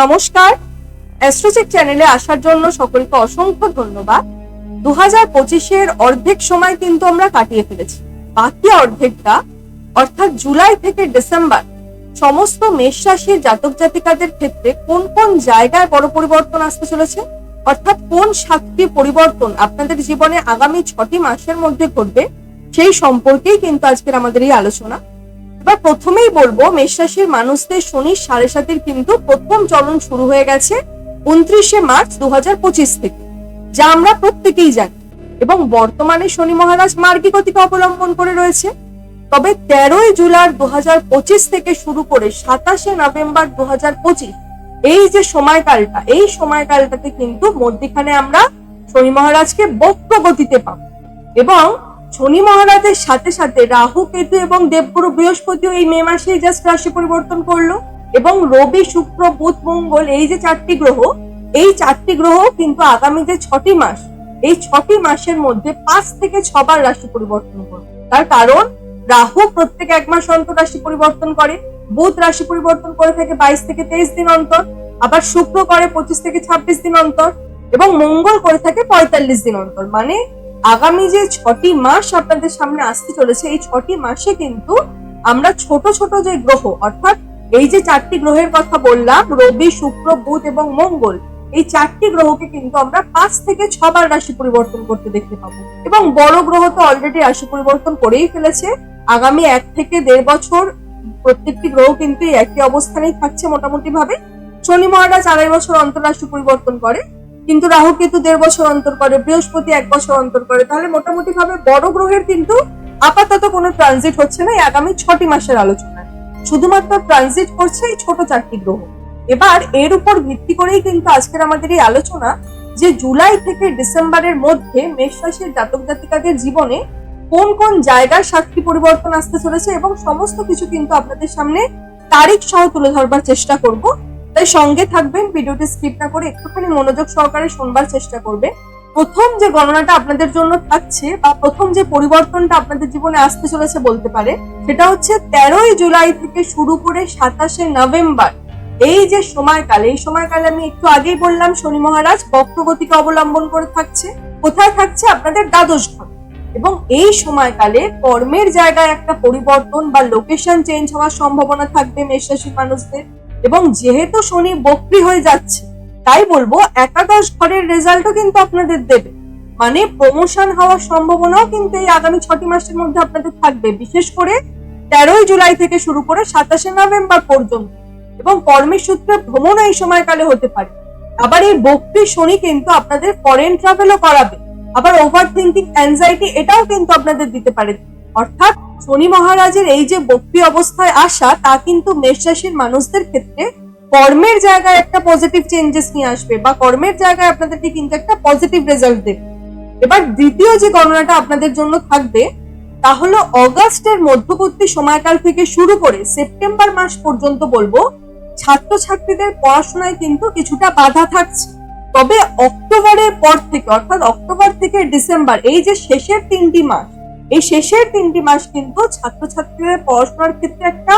নমস্কার। অ্যাস্ট্রোচেক চ্যানেলে আসার জন্য সকলকে অসংখ্য ধন্যবাদ। দু হাজার পঁচিশের অর্ধেক সময় কিন্তু আমরা কাটিয়ে ফেলেছি। বাকি অর্ধেকটা, অর্থাৎ জুলাই থেকে ডিসেম্বর, সমস্ত মেষ রাশির জাতক জাতিকাদের ক্ষেত্রে কোন কোন জায়গায় বড় পরিবর্তন আসতে চলেছে? অর্থাৎ কোন সাতটি পরিবর্তন আপনাদের জীবনে আগামী ছটি মাসের মধ্যে ঘটবে? সেই সম্পর্কেই কিন্তু আজকের আমাদের এই আলোচনা। এবার প্রথমেই বলব, মেষ রাশির মানুষদের শনি সাড়ে সাতের কিন্তু প্রথম চলন শুরু হয়ে গেছে উনত্রিশে মার্চ দু থেকে, যা আমরা প্রত্যেকেই জানি এবং বর্তমানে শনি মহারাজ মার্গী গতিকে অবলম্বন করে রয়েছে। তবে তেরোই জুলাই দু হাজার পঁচিশ থেকে শুরু করে সাতাশে নভেম্বর দু হাজার পঁচিশ, এই যে সময়কালটা, এই সময়কালটাতে কিন্তু মধ্যিখানে আমরা শনি মহারাজকে বক্র গতিতে পাবো এবং শনি মহারাজের সাথে সাথে রাহু, কেতু এবং দেবগুরু বৃহস্পতিও এই মে মাসেই জাস্ট রাশি পরিবর্তন করল এবং রবি, শুক্র, বুধ, মঙ্গল এই যে চারটি গ্রহ, এই চারটি গ্রহ কিন্তু আগামী যে ছটি মাস, এই ছটি মাসের মধ্যে পাঁচ থেকে ছবার রাশি পরিবর্তন করবে তার কারণ, রাহু প্রত্যেক এক মাস অন্তর রাশি পরিবর্তন করে, বুধ রাশি পরিবর্তন করে থাকে বাইশ থেকে তেইশ দিন অন্তর, আবার শুক্র করে পঁচিশ থেকে ছাব্বিশ দিন অন্তর এবং মঙ্গল করে থাকে পঁয়তাল্লিশ দিন অন্তর। মানে আগামী যে ছটি মাস আপনাদের সামনে আসতে চলেছে, এই ছটি মাসে কিন্তু আমরা ছোট ছোট যে গ্রহ, অর্থাৎ এই যে চারটি গ্রহের কথা বললাম, রবি, শুক্র, বুধ এবং মঙ্গল, এই চারটি গ্রহকে কিন্তু আমরা পাঁচ থেকে ছবার রাশি পরিবর্তন করতে দেখতে পাবো। এবং বড় গ্রহ তো অলরেডি রাশি পরিবর্তন করেই ফেলেছে। আগামী এক থেকে দেড় বছর প্রত্যেকটি গ্রহ কিন্তু একই অবস্থানেই থাকছে মোটামুটি ভাবে শনি মহারাজ আড়াই বছর অন্তর রাশি পরিবর্তন করে। কিন্তু রাহু কেতু দেড় বছর অন্তর করে, বৃহস্পতি এক বছর অন্তর করে, তাহলে মোটামুটি ভাবে বড় গ্রহের কিন্তু আপাতত কোনো ট্রানজিট হচ্ছে না আগামী ছটি মাসের আলোচনায়। শুধুমাত্র ট্রানজিট করছে এই ছোট চারটি গ্রহ। এবার এর উপর ভিত্তি করেই কিন্তু আজকের আমাদের এই আলোচনা যে জুলাই থেকে ডিসেম্বরের মধ্যে মেষ রাশির জাতক জাতিকাদের জীবনে কোন কোন জায়গার সাতটি পরিবর্তন আসতে চলেছে এবং সমস্ত কিছু কিন্তু আপনাদের সামনে তারিখ সহ তুলে ধরবার চেষ্টা করব। তাই সঙ্গে থাকবেন, ভিডিওটি স্কিপ না করে একটুখানি মনোযোগ সহকারে শুনবার চেষ্টা করবে প্রথম যে গণনাটা আপনাদের জন্য থাকছে বা প্রথম যে পরিবর্তনটা আপনাদের জীবনে আসতে চলেছে বলতে পারে, সেটা হচ্ছে তেরোই জুলাই থেকে শুরু করে সাতাশে নভেম্বর। এই যে সময়কাল, এই সময়কালে আমি একটু আগেই বললাম, শনি মহারাজ বক্রগতিকে অবলম্বন করে থাকছে। কোথায় থাকছে? আপনাদের দ্বাদশ ঘর। এবং এই সময়কালে কর্মের জায়গায় একটা পরিবর্তন বা লোকেশন চেঞ্জ হওয়ার সম্ভাবনা থাকবে মেষরাশির মানুষদের। এবং যেহেতু শনি বক্রি হয়ে যাচ্ছে, তাই বলব একাদশ ঘরের রেজাল্টও কিন্তু আপনাদের দেবে। মানে প্রমোশন হওয়ার সম্ভাবনাও কিন্তু এই আগামী ছটি মাসের মধ্যে আপনাদের থাকবে। বিশেষ করে তেরোই জুলাই থেকে শুরু করে সাতাশে নভেম্বর পর্যন্ত। এবং কর্মের সূত্রে ভ্রমণ এই সময়কালে হতে পারে। আবার এই বক্রি শনি কিন্তু আপনাদের ফরেন ট্রাভেলও করাবে। আবার ওভার থিঙ্কিং অ্যাংজাইটি এটাও কিন্তু আপনাদের দিতে পারে। অর্থাৎ শনি মহারাজের এই যে বক্রি অবস্থায় আসা, তা কিন্তু মেষ রাশির মানুষদের ক্ষেত্রে কর্মের জায়গায় একটা পজিটিভ চেঞ্জেস নিয়ে আসবে বা কর্মের জায়গায় আপনাদেরকে কিন্তু একটা পজিটিভ রেজাল্ট দেবে। এবার দ্বিতীয় যে গণনাটা আপনাদের জন্য থাকবে, তা হলো অগাস্টের মধ্যবর্তী সময়কাল থেকে শুরু করে সেপ্টেম্বর মাস পর্যন্ত বলব, ছাত্রছাত্রীদের পড়াশোনায় কিন্তু কিছুটা বাধা থাকছে। তবে অক্টোবরের পর থেকে, অর্থাৎ অক্টোবর থেকে ডিসেম্বর, এই যে শেষের তিনটি মাস এই শেষের তিনটি মাস কিন্তু ছাত্রছাত্রীদের পড়াশোনার ক্ষেত্রে একটা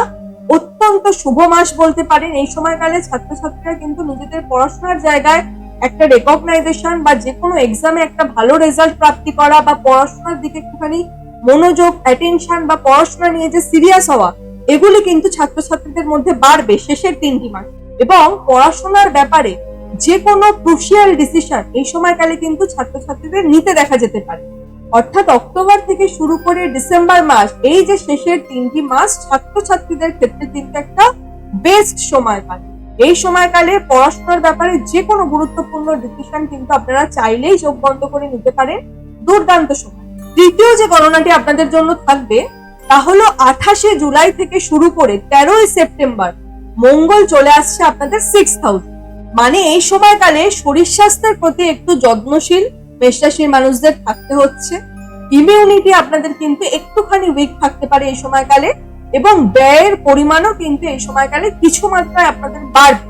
অত্যন্ত শুভ মাস বলতে পারেন। এই সময়কালে ছাত্রছাত্রীরা কিন্তু নিজেদের পড়াশোনার জায়গায় একটা রেকগনাইজেশন বা যে কোনো এক্সামে একটা ভালো রেজাল্ট প্রাপ্তি করা বা পড়াশোনার দিকে একটুখানি মনোযোগ অ্যাটেনশন বা পড়াশোনা নিয়ে যে সিরিয়াস হওয়া, এগুলি কিন্তু ছাত্রছাত্রীদের মধ্যে বাড়বে শেষের তিনটি মাস। এবং পড়াশোনার ব্যাপারে যে কোনো ক্রুশিয়াল ডিসিশন এই সময়কালে কিন্তু ছাত্রছাত্রীদের নিতে দেখা যেতে পারে। অর্থাৎ অক্টোবর থেকে শুরু করে ডিসেম্বর মাস, এই যে শেষের তিনটি মাস, ছাত্রছাত্রীদের ক্ষেত্রে কিন্তু একটা বেস্ট সময়কাল। এই সময়কালে পড়াশোনার ব্যাপারে যে কোনো গুরুত্বপূর্ণ ডিসিশন কিন্তু আপনারা চাইলেই চোখ বন্ধ করে নিতে পারেন। দুর্দান্ত সময়। তৃতীয় যে গণনাটি আপনাদের জন্য থাকবে, তা হলো আঠাশে জুলাই থেকে শুরু করে তেরোই সেপ্টেম্বর, মঙ্গল চলে আসছে আপনাদের সিক্স থাউজেন্ড মানে এই সময়কালে শরীর স্বাস্থ্যের প্রতি একটু যত্নশীল মেষরাশির মানুষদের থাকতে হচ্ছে। ইমিউনিটি আপনাদের কিন্তু একটুখানি উইক থাকতে পারে এই সময়কালে এবং ব্যয়ের পরিমাণও কিন্তু এই সময়কালে কিছু মাত্রায় আপনাদের বাড়বে।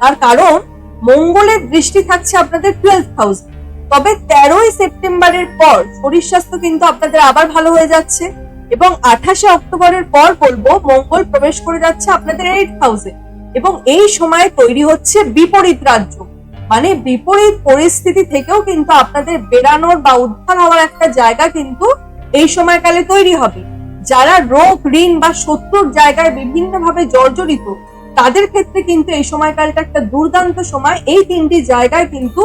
তার কারণ, মঙ্গলের দৃষ্টি থাকছে আপনাদের টুয়েলভ থাউজেন্ড তবে তেরোই সেপ্টেম্বরের পর শরীর স্বাস্থ্য কিন্তু আপনাদের আবার ভালো হয়ে যাচ্ছে এবং আঠাশে অক্টোবরের পর বলব মঙ্গল প্রবেশ করে যাচ্ছে আপনাদের এইট থাউজেন্ড এবং এই সময়ে তৈরি হচ্ছে বিপরীত রাজ্য। মানে বিপরীত পরিস্থিতি থেকেও কিন্তু আপনাদের বেরানোর বা উদ্ধার হওয়ার একটা জায়গা কিন্তু এই সময়কালে তৈরি হবে। যারা রোগ, ঋণ বা শত্রুর জায়গায় বিভিন্নভাবে জর্জরিত, তাদের ক্ষেত্রে কিন্তু এই সময়কালটা একটা দুর্দান্ত সময়। এই তিনটি জায়গায় কিন্তু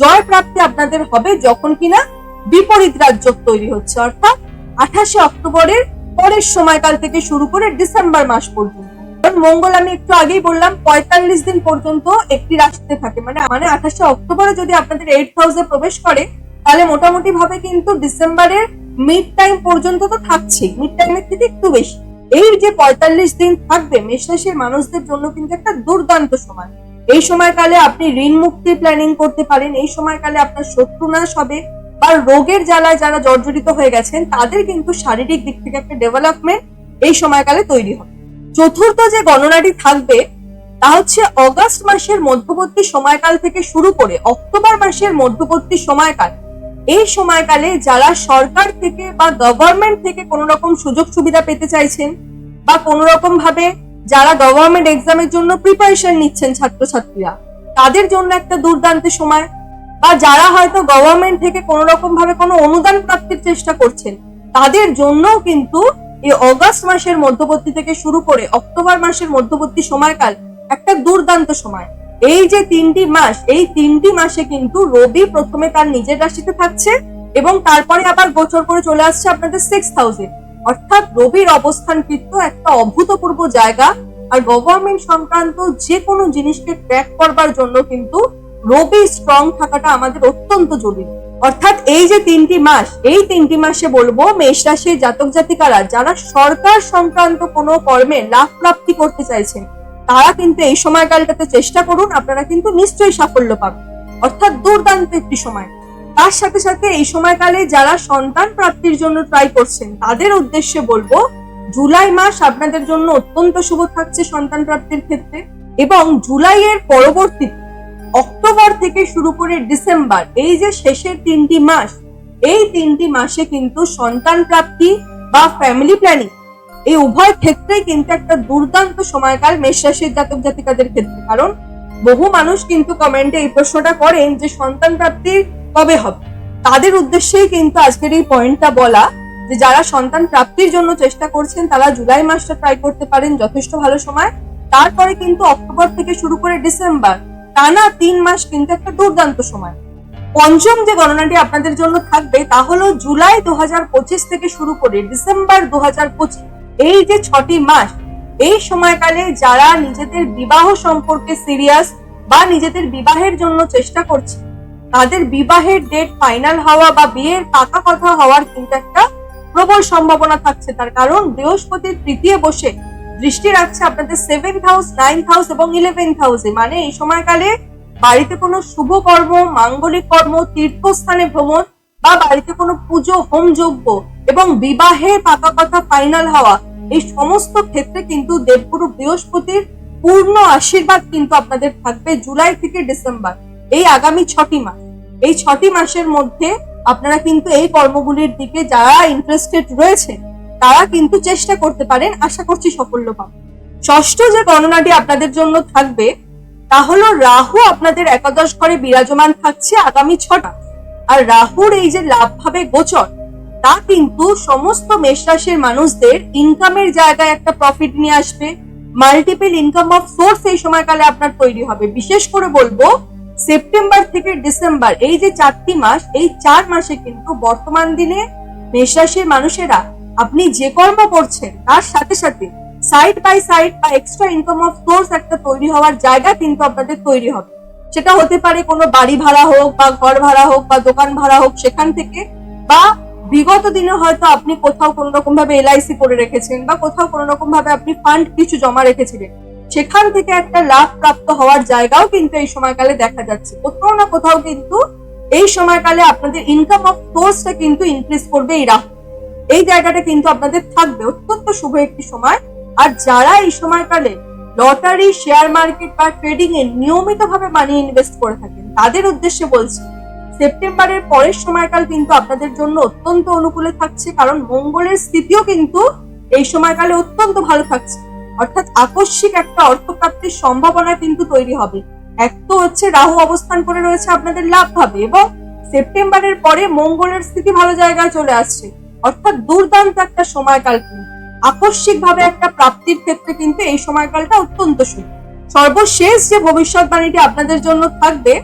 জয় প্রাপ্তি আপনাদের হবে যখন কিনা বিপরীত রাজ্য তৈরি হচ্ছে। অর্থাৎ আঠাশে অক্টোবরের পরের সময়কাল থেকে শুরু করে ডিসেম্বর মাস পর্যন্ত। মঙ্গল, আমি একটু আগেই বললাম, পঁয়তাল্লিশ দিন পর্যন্ত একটি রাশিতে থাকে। মানে মানে আঠাশে অক্টোবরে যদি আপনাদের এইট হাউসে প্রবেশ করে, তাহলে মোটামুটি ভাবে কিন্তু ডিসেম্বরের মিড টাইম পর্যন্ত তো থাকছেই। মিড টাইমের থেকে একটু বেশি। এই যে পঁয়তাল্লিশ দিন থাকবে, মেষ রাশির মানুষদের জন্য কিন্তু একটা দুর্দান্ত সময়। এই সময়কালে আপনি ঋণ মুক্তির প্ল্যানিং করতে পারেন। এই সময়কালে আপনার শত্রু নাশ হবে বা রোগের জ্বালায় যারা জর্জরিত হয়ে গেছেন, তাদের কিন্তু শারীরিক দিক থেকে একটা ডেভেলপমেন্ট এই সময়কালে তৈরি হবে। চতুর্থ যে গণনাটি থাকবে, তা হচ্ছে অগাস্ট মাসের মধ্যবর্তী সময়কাল থেকে শুরু করে অক্টোবর মাসের মধ্যবর্তী সময়কাল। এই সময়কালে যারা সরকার থেকে বা গভর্নমেন্ট থেকে কোনো রকম সুযোগ সুবিধা পেতে চাইছেন বা কোনো রকম ভাবে যারা গভর্নমেন্ট এক্সামের জন্য প্রিপারেশন নিচ্ছেন ছাত্রছাত্রীরা, তাদের জন্য একটা দুর্দান্ত সময়। বা যারা হয়তো গভর্নমেন্ট থেকে কোনো রকম ভাবে কোনো অনুদান প্রাপ্তির চেষ্টা করছেন, তাদের জন্যও কিন্তু এই অগাস্ট মাসের মধ্যবর্তী থেকে শুরু করে অক্টোবর মাসের মধ্যবর্তী সময়কাল একটা দুর্দান্ত সময়। এই যে তিনটি মাস, এই তিনটি মাসে কিন্তু রবি প্রথমে তার নিজের রাশিতে থাকছে এবং তারপরে আবার গোচর করে চলে আসছে আপনাদের সিক্স থাউজেন্ড অর্থাৎ রবির অবস্থান কিন্তু একটা অভূতপূর্ব জায়গা আর গভর্নমেন্ট সংক্রান্ত যে কোনো জিনিসকে ট্র্যাক করবার জন্য কিন্তু রবি স্ট্রং থাকাটা আমাদের অত্যন্ত জরুরি। অর্থাৎ এই যে তিনটি মাস, এই তিনটি মাসে বলব মেষ রাশির জাতক জাতিকারা যারা সরকার সংক্রান্ত কোনো কর্মে লাভ প্রাপ্তি করতে চাইছেন, তারা কিন্তু এই সময়কালটাতে চেষ্টা করুন, আপনারা কিন্তু নিশ্চয়ই সাফল্য পাবেন। অর্থাৎ দুর্দান্ত একটি সময়। তার সাথে সাথে এই সময়কালে যারা সন্তান প্রাপ্তির জন্য ট্রাই করছেন, তাদের উদ্দেশ্যে বলব জুলাই মাস আপনাদের জন্য অত্যন্ত শুভ থাকছে সন্তান প্রাপ্তির ক্ষেত্রে এবং জুলাইয়ের পরবর্তী অক্টোবর থেকে শুরু করে ডিসেম্বর, এই যে শেষের তিনটি মাস, এই তিনটি মাসে কিন্তু সন্তান প্রাপ্তি বা ফ্যামিলি প্ল্যানিং এই উভয় ক্ষেত্রেই কিন্তু একটা দুর্দান্ত সময়কাল মেষ রাশির জাতক জাতিকাদের ক্ষেত্রে। কারণ বহু মানুষ কিন্তু কমেন্টে এই প্রশ্নটা করেন যে সন্তান প্রাপ্তি কবে হবে? তাদের উদ্দেশ্যেই কিন্তু আজকের এই পয়েন্টটা বলা যে যারা সন্তান প্রাপ্তির জন্য চেষ্টা করছেন, তারা জুলাই মাসটা ট্রাই করতে পারেন যথেষ্ট ভালো সময়। তারপরে কিন্তু অক্টোবর থেকে শুরু করে ডিসেম্বর টানা তিন মাস কিন্তু একটা দুর্দান্ত সময়। পঞ্চম যে গণনাটি আপনাদের জন্য থাকবে, তা হলো জুলাই দু থেকে শুরু করে ডিসেম্বর দু এই যে ছটি মাস, এই সময়কালে যারা নিজেদের বিবাহ সম্পর্কে সিরিয়াস বা নিজেদের বিবাহের জন্য চেষ্টা করছে, তাদের বিবাহের ডেট ফাইনাল হওয়া বা বিয়ের পাকা কথা হওয়ার কিন্তু একটা প্রবল সম্ভাবনা থাকছে। তার কারণ বৃহস্পতির তৃতীয় বসে দৃষ্টি রাখছে আপনাদের সেভেন্থ হাউস নাইন্থ হাউস এবং ইলেভেন্থ হাউসে মানে এই সময়কালে বাড়িতে কোনো শুভ কর্ম, মাঙ্গলিক কর্ম, তীর্থস্থানে ভ্রমণ বা বাড়িতে কোনো পুজো, হোম যজ্ঞ এবং বিবাহে পাকা কথা ফাইনাল হওয়া, এই সমস্ত ক্ষেত্রে কিন্তু দেবগুরু বৃহস্পতির পূর্ণ আশীর্বাদ কিন্তু আপনাদের থাকবে জুলাই থেকে ডিসেম্বর, এই আগামী ছটি মাস। এই ছটি মাসের মধ্যে আপনারা কিন্তু এই কর্মগুলির দিকে যারা ইন্টারেস্টেড রয়েছে তারা কিন্তু চেষ্টা করতে পারেন, আশা করছি সাফল্য পাবেন ষষ্ঠ যে গণনাটি আপনাদের জন্য থাকবে, তা হলো রাহু আপনাদের একাদশ ঘরে বিরাজমান থাকছে আগামী ছটা। আর রাহুর এই যে লাভ ভাবে গোচর, তা কিন্তু সমস্ত মেষ রাশির মানুষদের ইনকামের জায়গায় একটা প্রফিট নিয়ে আসবে। মাল্টিপল ইনকাম অফ সোর্স এই সময়কালে আপনার তৈরি হবে। বিশেষ করে বলব, সেপ্টেম্বর থেকে ডিসেম্বর, এই যে চারটি মাস, এই চার মাসে কিন্তু বর্তমান দিনে মেষ রাশির মানুষেরা আপনি যে কর্ম করছেন, তার সাথে সাথে সাইড বাই সাইড বা এক্সট্রা ইনকাম অফ সোর্স একটা তৈরি হওয়ার জায়গা কিন্তু আপনাদের তৈরি হবে। সেটা হতে পারে কোনো বাড়ি ভাড়া হোক বা ঘর ভাড়া হোক বা দোকান ভাড়া হোক সেখান থেকে বা বিগত দিনে হয়তো আপনি কোথাও কোনো রকম ভাবে এলআইসি করে রেখেছেন বা কোথাও কোনো রকম ভাবে আপনি ফান্ড কিছু জমা রেখেছিলেন। সেখান থেকে একটা লাভ প্রাপ্ত হওয়ার জায়গাও কিন্তু এই সময়কালে দেখা যাচ্ছে। কোথাও না কোথাও কিন্তু এই সময়কালে আপনাদের ইনকাম অফ সোর্সটা কিন্তু ইনক্রিজ করবে এই রাহু। এই জায়গাটা কিন্তু আপনাদের থাকবে। অত্যন্ত শুভ একটি সময়। আর যারা এই সময়কালে লটারি শেয়ার মার্কেট বা ট্রেডিং এ নিয়মিত ভাবে মানি ইনভেস্ট করে থাকেন, তাদের উদ্দেশ্যে বলছি, সেপ্টেম্বরের পরের সময়কাল কিন্তু আপনাদের জন্য অত্যন্ত অনুকূলে থাকছে। কারণ মঙ্গলের স্থিতিও কিন্তু এই সময়কালে অত্যন্ত ভালো থাকছে। অর্থাৎ আকস্মিক একটা অর্থপ্রাপ্তির সম্ভাবনা কিন্তু তৈরি হবে। এক তো হচ্ছে রাহু অবস্থান করে রয়েছে আপনাদের লাভ হবে এবং সেপ্টেম্বরের পরে মঙ্গলের স্থিতি ভালো জায়গায় চলে আসছে। অর্থাৎ দুর্দান্ত একটা সময়কাল কিন্তু। আকস্মিক ভাবে একটা প্রাপ্তির ক্ষেত্রে কিন্তু এই সময়কালটা অত্যন্ত শুভ সর্বশেষ যে ভবিষ্যৎবাণীটি আপনাদের জন্য থাকবে,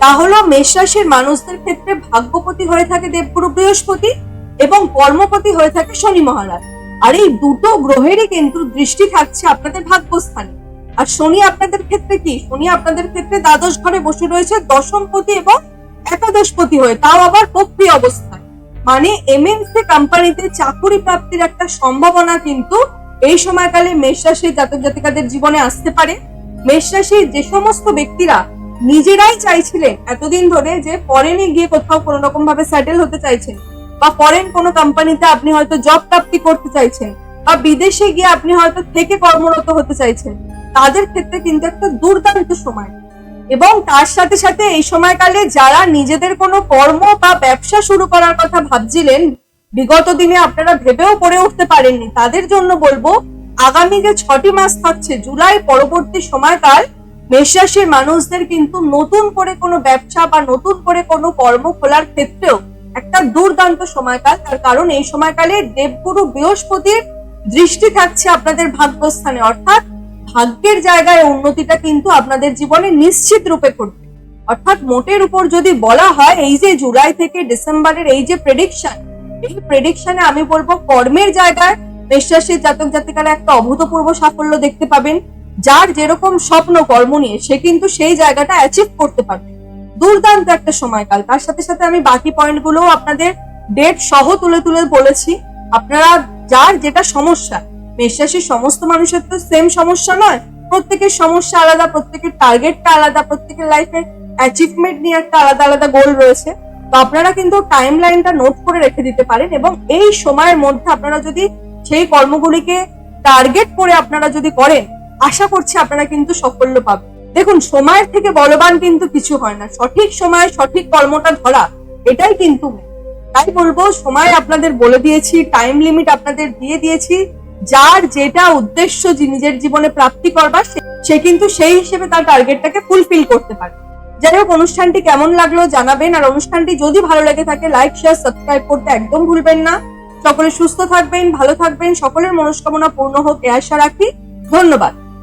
তা হলো মেষ রাশির মানুষদের ক্ষেত্রে ভাগ্যপতি হয়ে থাকে দেবগুরু বৃহস্পতি এবং কর্মপতি হয়ে থাকে শনি মহারাজ। আর এই দুটো গ্রহেরই কিন্তু দৃষ্টি থাকছে আপনাদের ভাগ্যস্থানে। আর শনি আপনাদের ক্ষেত্রে কি? শনি আপনাদের ক্ষেত্রে দ্বাদশ ঘরে বসে রয়েছে দশমপতি এবং একাদশপতি হয়ে। তাও আবার বক্রি অবস্থায় মানে এমএনসি কোম্পানিতে চাকুরি প্রাপ্তির একটা সম্ভাবনা কিন্তু এই সময়কালে মেষ রাশির জাতক জাতিকাদের জীবনে আসতে পারে। মেষ রাশির যে সমস্ত ব্যক্তিরা নিজেরাই চাইছিলেন এতদিন ধরে যে ফরেনে গিয়ে কোথাও কোনো রকম ভাবে সেটেল হতে চাইছেন বা ফরেন কোনো কোম্পানিতে আপনি হয়তো জব প্রাপ্তি করতে চাইছেন বা বিদেশে গিয়ে আপনি হয়তো থেকে কর্মরত হতে চাইছেন, তাদের ক্ষেত্রে কিন্তু একটা দুর্দান্ত সময়। এবং তার সাথে সাথে এই সময়কালে যারা নিজেদের কোনো কর্ম বা ব্যবসা শুরু করার কথা ভাবছিলেন, বিগত দিনে আপনারা ভেবেও পড়ে উঠতে পারেননি। তাদের জন্য বলব, আগামী যে ছটি মাস থাকছে, জুলাই পরবর্তী সময়কাল, মেষ রাশির মানুষদের কিন্তু নতুন করে কোনো ব্যবসা বা নতুন করে কোনো কর্ম খোলার ক্ষেত্রেও একটা দুর্দান্ত সময়কাল। তার কারণ এই সময়কালে দেবগুরু বৃহস্পতির দৃষ্টি থাকছে আপনাদের ভাগ্যস্থানে। অর্থাৎ ভাগ্যের জায়গায় উন্নতিটা কিন্তু আপনাদের জীবনে নিশ্চিত রূপে ঘটবে। অর্থাৎ মোটের উপর যদি বলা হয়, এই যে জুলাই থেকে ডিসেম্বরের এই যে প্রেডিকশন এই প্রেডিকশনে আমি বলব কর্মের জায়গায় মেষরাশির জাতক জাতিকারা একটা অভূতপূর্ব সাফল্য দেখতে পাবেন। যার যেরকম স্বপ্ন কর্ম নিয়ে সে কিন্তু সেই জায়গাটা অ্যাচিভ করতে পারবে। দুর্দান্ত একটা সময়কাল। তার সাথে সাথে আমি বাকি পয়েন্টগুলো আপনাদের ডেট সহ তুলে তুলে বলেছি। আপনারা যার যেটা সমস্যা মেষরাশির সমস্ত মানুষের তো সেম সমস্যা নয়। প্রত্যেকের সমস্যা আলাদা, প্রত্যেকের টার্গেটটা আলাদা, প্রত্যেকের লাইফের অ্যাচিভমেন্ট নিয়ে একটা আলাদা আলাদা গোল রয়েছে। তো আপনারা কিন্তু টাইম লাইনটা নোট করে রেখে দিতে পারেন এবং এই সময়ের মধ্যে আপনারা যদি সেই কর্মগুলিকে টার্গেট করে আপনারা যদি করেন, আশা করছি আপনারা কিন্তু সাফল্য পাবেন। দেখুন, সময়ের থেকে বলবান কিন্তু কিছু হয় না। সঠিক সময়ে সঠিক কর্মটা ধরা, এটাই কিন্তু তাই বলব, সময় আপনাদের বলে দিয়েছি টাইম লিমিট আপনাদের দিয়ে দিয়েছি। যার যেটা উদ্দেশ্য নিজের জীবনে প্রাপ্তি করবার, সে- কিন্তু সেই হিসেবে তার টার্গেটটাকে ফুলফিল করতে পারে। যাই হোক, অনুষ্ঠানটি কেমন লাগল জানাবেন, আর অনুষ্ঠানটি যদি ভালো লেগে থাকে লাইক শেয়ার সাবস্ক্রাইব করতে একদম ভুলবেন না। সকলে সুস্থ থাকবেন, ভালো থাকবেন, সকলের মনস্কামনা পূর্ণ হোক, এ আশা রাখি। ধন্যবাদ।